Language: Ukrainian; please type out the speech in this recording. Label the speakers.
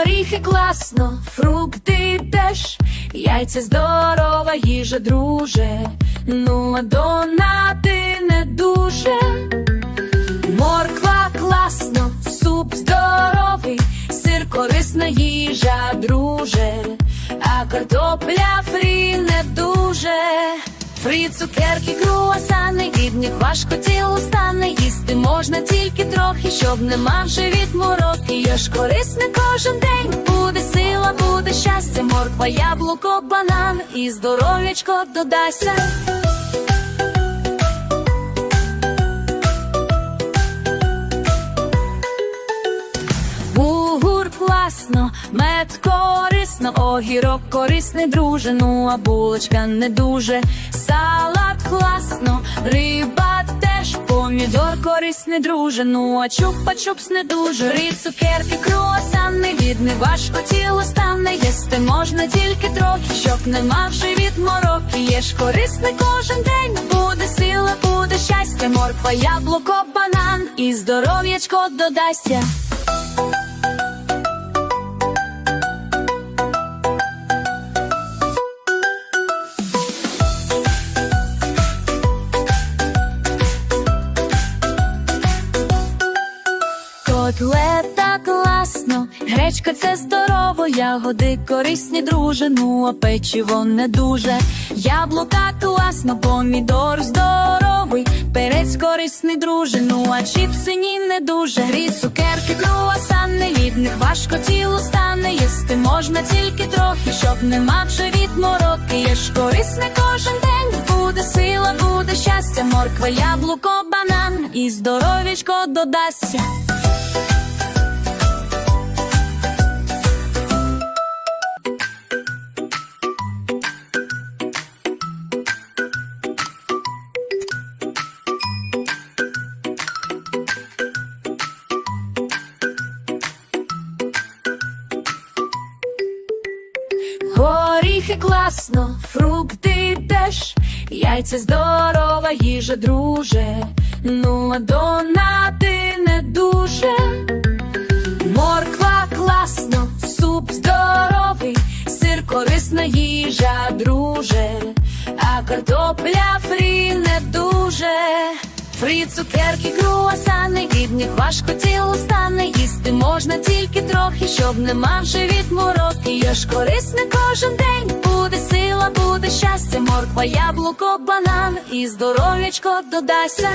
Speaker 1: Горіхи класно, фрукти теж, яйця здорова їжа, друже. Ну а донати не дуже. Морква класно, суп здоровий, сир корисна їжа, друже, а картопля фрі не дуже. Фрі, цукерки, круасани, від них важко тіло стане, можна тільки трохи, щоб не мав живіт мороки. Я ж корисне кожен день, буде сила, буде щастя, морква, яблуко, банан і здоров'ячко додайся. Бугур класно, мед корисно, огірок корисний, друже, ну а булочка не дуже. Салат класно, риба помідор корисний, друже, ну а чупа-чупс не дуже. Ри, цукерки, круасани, від бідне важко тіло стане, їсти можна тільки трохи, щоб не мав живіт мороки. Є ж корисний кожен день, буде сила, буде щастя, морква, яблуко, банан і здоров'ячко додасться. Котлета класно, гречка це здорово, ягоди корисні, друже, ну а печиво не дуже. Яблука класно, помідор здоровий, перець корисний, друже, ну а чіпси ні не дуже. Грі, цукерки, круасани, від них важко тіло стане, їсти можна тільки трохи, щоб не мав живіт мороки. Є ж корисне кожен день, буде сила, буде щастя, морква, яблуко, банан і здоров'ячко додасться. Горіхи класно, фрукти теж, яйця здорова їжа, друже. Ну а донати не дуже. Морква класно, суп здоровий, сир корисна їжа, друже, а картопля фрі не дуже. Фрі, цукерки, круасани, від них важко тіло стане, їсти можна тільки трохи, щоб не мав живіт мороки. Є ж корисне кожен день, буде сила, буде щастя, морква, яблуко, банан і здоров'ячко додайся.